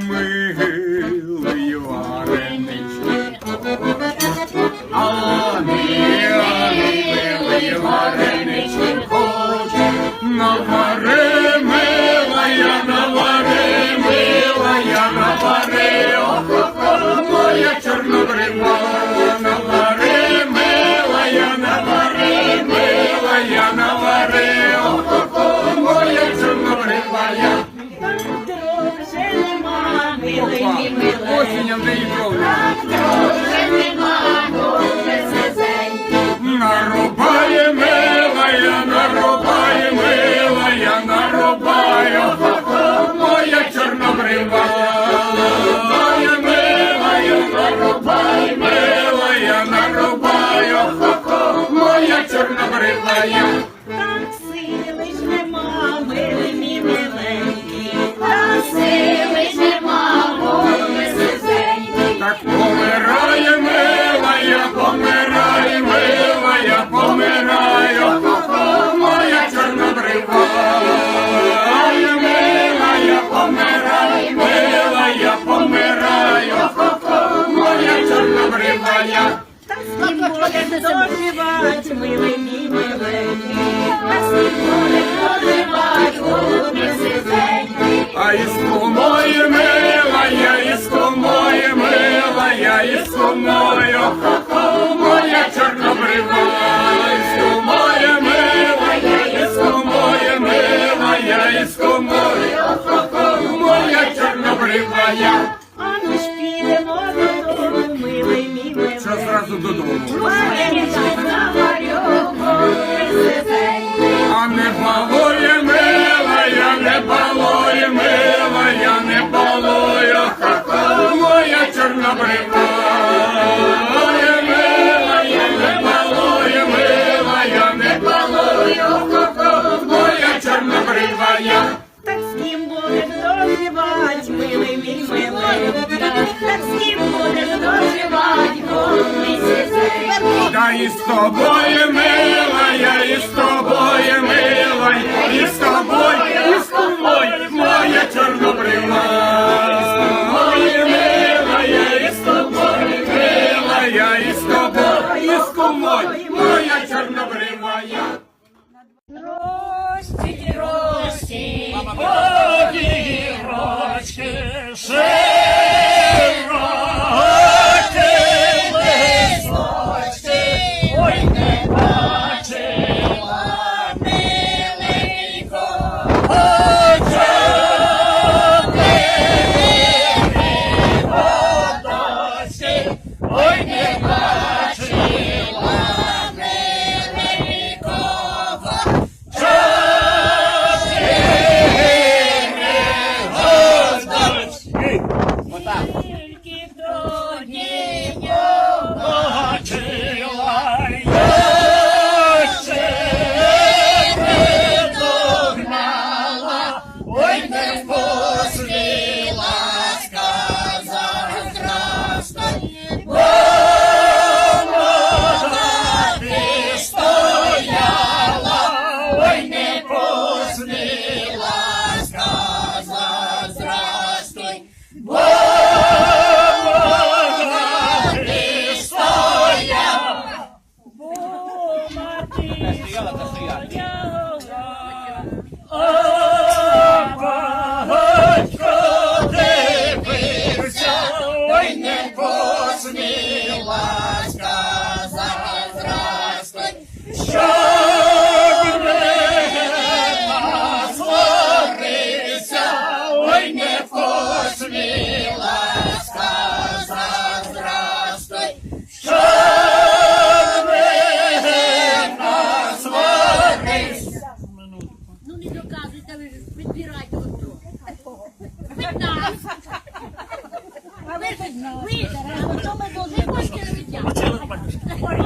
мило я із тобою, мила, я з тобою, мила, з тобою, із тобою, моя чорнобрила. Я із тобою, із тобою, моя чорнобрива я. Рості, рості, від нас. А ви ж вийдете, а то ми повинні від нас.